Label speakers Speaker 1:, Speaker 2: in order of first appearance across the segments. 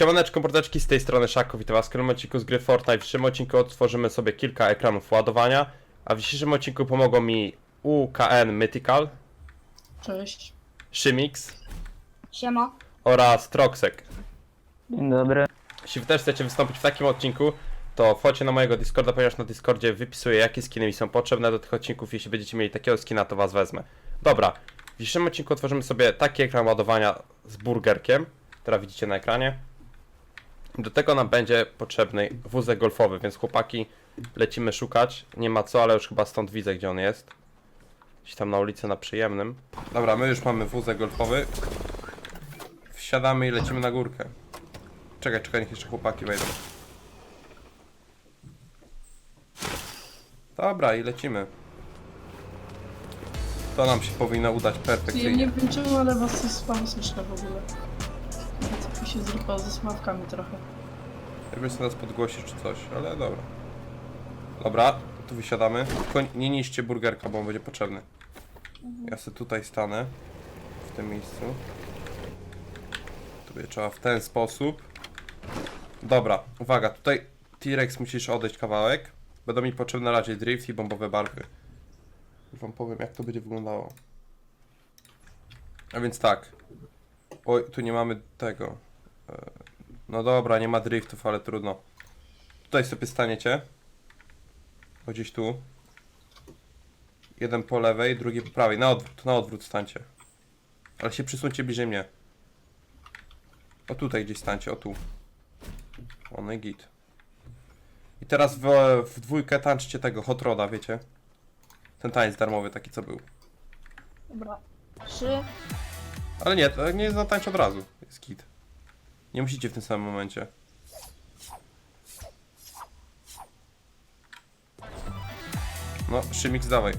Speaker 1: Siemaneczko mordeczki, z tej strony Szako, witam was w kolejnym odcinku z gry Fortnite. W dzisiejszym odcinku otworzymy sobie kilka ekranów ładowania, a w dzisiejszym odcinku pomogą mi UKN Mythical,
Speaker 2: Cześć.
Speaker 1: Shymix
Speaker 3: Siema.
Speaker 1: oraz Troxek.
Speaker 4: Dzień dobry.
Speaker 1: Jeśli wy też chcecie wystąpić w takim odcinku, to wchodźcie na mojego Discorda, ponieważ na Discordzie wypisuję jakie skiny mi są potrzebne do tych odcinków. Jeśli będziecie mieli takiego skina, to was wezmę. Dobra, w dzisiejszym odcinku otworzymy sobie taki ekran ładowania z burgerkiem, który widzicie na ekranie. Do tego nam będzie potrzebny wózek golfowy, więc chłopaki lecimy szukać. Nie ma co, ale już chyba stąd widzę, gdzie on jest. Gdzieś tam na ulicy na przyjemnym. Dobra, my już mamy wózek golfowy. Wsiadamy i lecimy na górkę. Czekaj, czekaj, niech jeszcze chłopaki wejdą. Dobra, i lecimy. To nam się powinno udać
Speaker 2: Ja nie wiem czemu, ale was jest słabo słyszę w ogóle. Się zrypało ze sławkami trochę.
Speaker 1: Jakby sobie nas podgłosić czy coś, ale dobra. Dobra, tu wysiadamy. Tylko nie niszcie burgerka, bo on będzie potrzebny. Ja sobie tutaj stanę. W tym miejscu. Tu trzeba w ten sposób. Dobra, uwaga, tutaj T-Rex musisz odejść kawałek. Będą mi potrzebne raczej drift i bombowe barwy. Już wam powiem jak to będzie wyglądało. A więc tak. Oj, tu nie mamy tego. No dobra, nie ma driftów, ale trudno. Tutaj sobie staniecie. O, Gdzieś tu. Jeden po lewej, drugi po prawej. Na odwrót, na odwrót stańcie. Ale się przysuńcie bliżej mnie. O tutaj gdzieś stańcie, o tu. O, no i git. I teraz w, w dwójkę tańczcie tego Hot Roda, wiecie? Ten taniec darmowy taki co był.
Speaker 3: Dobra. Trzy.
Speaker 1: Ale nie, to nie zatańcz od razu. Jest git. Nie musicie w tym samym momencie. No, Szymix, dawaj.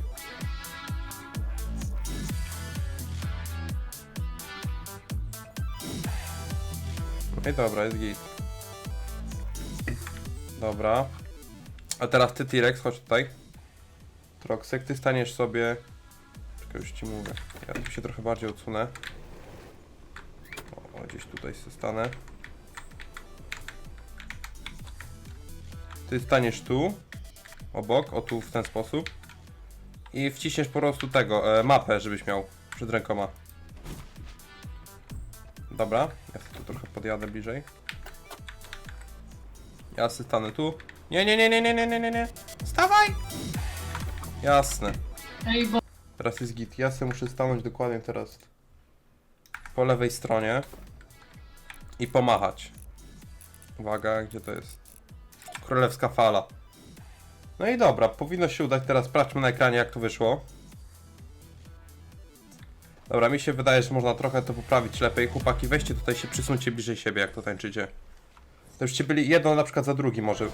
Speaker 1: I dobra, jest git. Dobra. A teraz ty, T-Rex, chodź tutaj. Troxek, ty staniesz sobie... Czekaj, już ci mówię. Ja tu się trochę bardziej odsunę. O, gdzieś tutaj się stanę. Ty staniesz tu, obok, o tu w ten sposób. I wciśniesz po prostu tego, e, mapę, żebyś miał przed rękoma. Dobra, ja sobie tu trochę podjadę bliżej. Ja sobie stanę tu. Nie, nie, nie, nie, nie, nie, nie, nie, nie. Stawaj! Jasne.
Speaker 2: Ej, bo
Speaker 1: Teraz jest git. Ja sobie muszę stanąć dokładnie teraz po lewej stronie i pomachać. Uwaga, gdzie to jest? Królewska fala. No i dobra, powinno się udać. Teraz sprawdźmy na ekranie, jak to wyszło. Dobra, mi się wydaje, że można trochę to poprawić lepiej. Chłopaki, weźcie tutaj się, przysuńcie bliżej siebie, jak to tańczycie. To byście byli jedno na przykład za drugi może.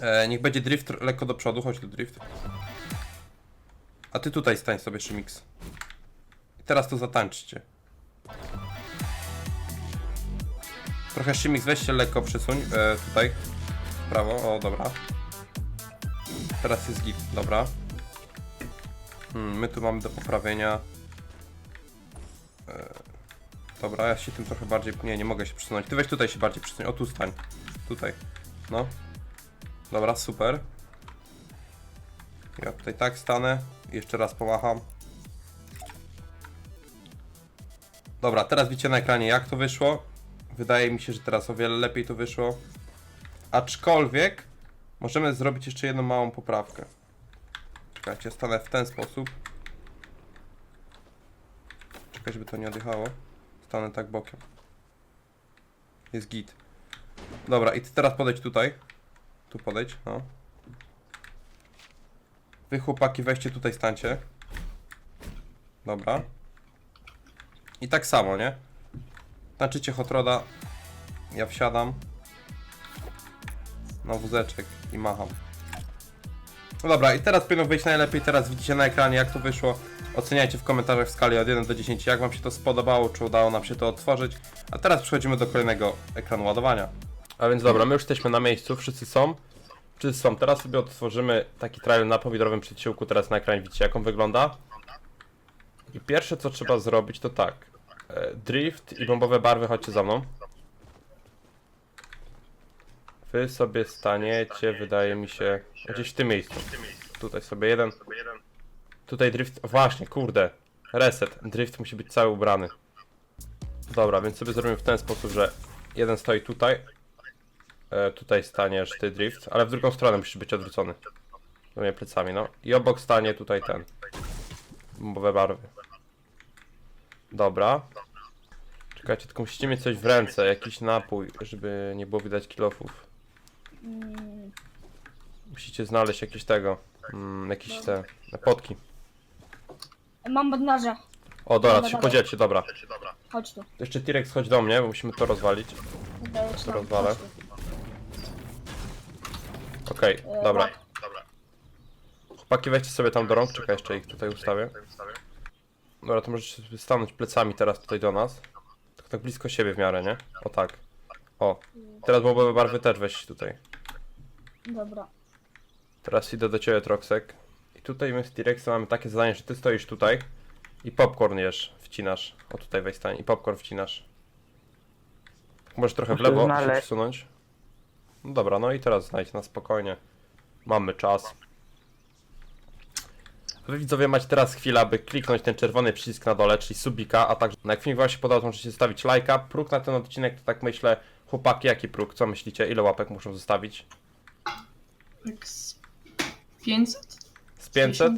Speaker 1: E, niech będzie drift lekko do przodu, chodź tu drift. A ty tutaj stań sobie, Szymix. I teraz to zatańczcie. Trochę Szymix, weź się lekko przysuń. E, tutaj. W prawo, o dobra. Teraz jest git, dobra. Hmm, my tu mamy do poprawienia. E, dobra, ja się tym trochę bardziej... Nie, nie mogę się przesunąć. Ty weź tutaj się bardziej przesuń. O, tu stań. Tutaj. No. Dobra, super. Ja tutaj tak stanę. Jeszcze raz pomacham. Dobra, teraz widzicie na ekranie jak to wyszło. Wydaje mi się, że teraz o wiele lepiej to wyszło. Aczkolwiek możemy zrobić jeszcze jedną małą poprawkę. Czekajcie, stanę w ten sposób. Czekaj, żeby to nie odjechało. Stanę tak bokiem. Jest git. Dobra, i ty teraz podejdź tutaj. Tu podejdź, no. Wy chłopaki weźcie tutaj stańcie. Dobra. I tak samo, nie? Tańczycie hotroda. Ja wsiadam. Na wózeczek i macham. No dobra, i teraz powinno wyjść najlepiej. Teraz widzicie na ekranie jak to wyszło. Oceniajcie w komentarzach w skali od 1 do 10 jak wam się to spodobało, czy udało nam się to otworzyć. A teraz przechodzimy do kolejnego ekranu ładowania. A więc dobra, my już jesteśmy na miejscu, wszyscy są. Wszyscy są. Teraz sobie otworzymy taki trial na powidrowym przyciółku. Teraz na ekranie widzicie jak on wygląda. I pierwsze co trzeba zrobić to tak. E, drift i bombowe barwy, chodźcie za mną. Wy sobie staniecie, wydaje mi się, gdzieś w tym miejscu. Tutaj sobie jeden. Tutaj drift, właśnie, kurde. Reset, drift musi być cały ubrany. Dobra, więc sobie zrobimy w ten sposób, że jeden stoi tutaj. E, tutaj staniesz ty drift, ale w drugą stronę musisz być odwrócony. Do mnie plecami, no. I obok stanie tutaj ten. Bombowe barwy. Dobra. Czekajcie, tylko musicie mieć coś w ręce, jakiś napój, żeby nie było widać kilofów.
Speaker 3: Mm,
Speaker 1: Musicie znaleźć jakieś tego, mm, jakieś te potki.
Speaker 3: mam bandaże.
Speaker 1: O, dobra,
Speaker 3: Dobra,
Speaker 1: to się
Speaker 3: dobra.
Speaker 1: podzielcie, dobra.
Speaker 3: Chodź tu.
Speaker 1: Jeszcze T-Rex chodź do mnie, bo musimy to rozwalić.
Speaker 3: Ci tam.
Speaker 1: Rozwalę.
Speaker 3: Chodź tu.
Speaker 1: Okej,
Speaker 3: E,
Speaker 1: dobra. Chłopaki, weźcie sobie tam do rąk, czekaj, jeszcze ich tutaj ustawię. Dobra, to możecie sobie stanąć plecami teraz tutaj do nas. Tak, blisko siebie w miarę, nie? O tak. O. Teraz bombowe barwy też weź tutaj.
Speaker 3: Dobra.
Speaker 1: Teraz idę do ciebie, Troxek. I tutaj my z T-Rexem mamy takie zadanie, że ty stoisz tutaj i popcorn jesz, wcinasz. O tutaj weź stań i popcorn wcinasz. Możesz trochę w
Speaker 4: Muszę
Speaker 1: lewo się
Speaker 4: znaleźć.
Speaker 1: przesunąć. No dobra, no i teraz znajdź na spokojnie. Mamy czas. Wy widzowie macie teraz chwilę, aby kliknąć ten czerwony przycisk na dole, czyli subika, a także no jak film wam się podobał, to możecie zostawić lajka. Próg na ten odcinek to tak myślę, chłopaki, jaki próg? Co myślicie? Ile łapek muszą zostawić?
Speaker 2: Tak z 500?
Speaker 1: Z 500?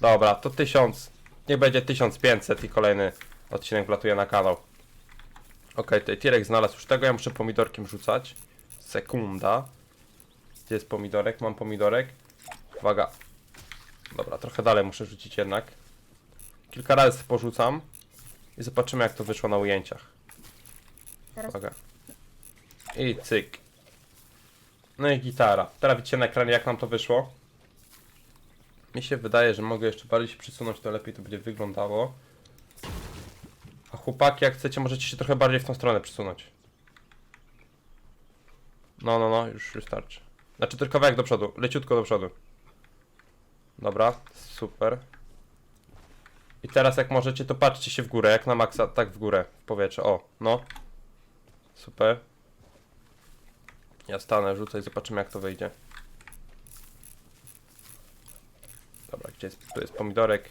Speaker 1: Dobra, to 1000. Niech będzie 1500 i kolejny odcinek wlatuje na kanał. Okej, tutaj T-Rex znalazł już tego, ja muszę pomidorkiem rzucać. Sekunda. Gdzie jest pomidorek? Mam pomidorek. Uwaga. Dobra, trochę dalej muszę rzucić jednak. Kilka razy porzucam. I zobaczymy jak to wyszło na ujęciach.
Speaker 3: Teraz
Speaker 1: Uwaga. I cyk. No i gitara. Teraz widzicie na ekranie jak nam to wyszło. Mi się wydaje, że mogę jeszcze bardziej się przysunąć, to lepiej to będzie wyglądało. A chłopaki, jak chcecie, możecie się trochę bardziej w tą stronę przysunąć. No, no, no, już wystarczy. Znaczy tylko kawałek do przodu, leciutko do przodu. Dobra, super. I teraz jak możecie, to patrzcie się w górę, jak na maksa, tak w górę, w powietrze, o, no. Super. Ja stanę, rzucę i zobaczymy jak to wyjdzie. Dobra, gdzie jest, tu jest pomidorek.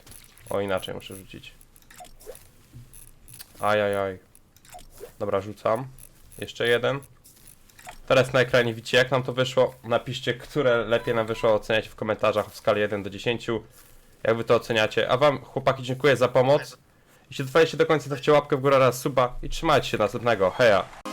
Speaker 1: O, inaczej muszę rzucić. Ajajaj. Dobra, rzucam. Jeszcze jeden. Teraz na ekranie widzicie jak nam to wyszło. Napiszcie, które lepiej nam wyszło. Oceniajcie w komentarzach w skali 1 do 10. Jak wy to oceniacie. A wam, chłopaki, dziękuję za pomoc. Jeśli dotrwaliście do końca, dawcie łapkę w górę oraz suba i trzymajcie się następnego. Heja!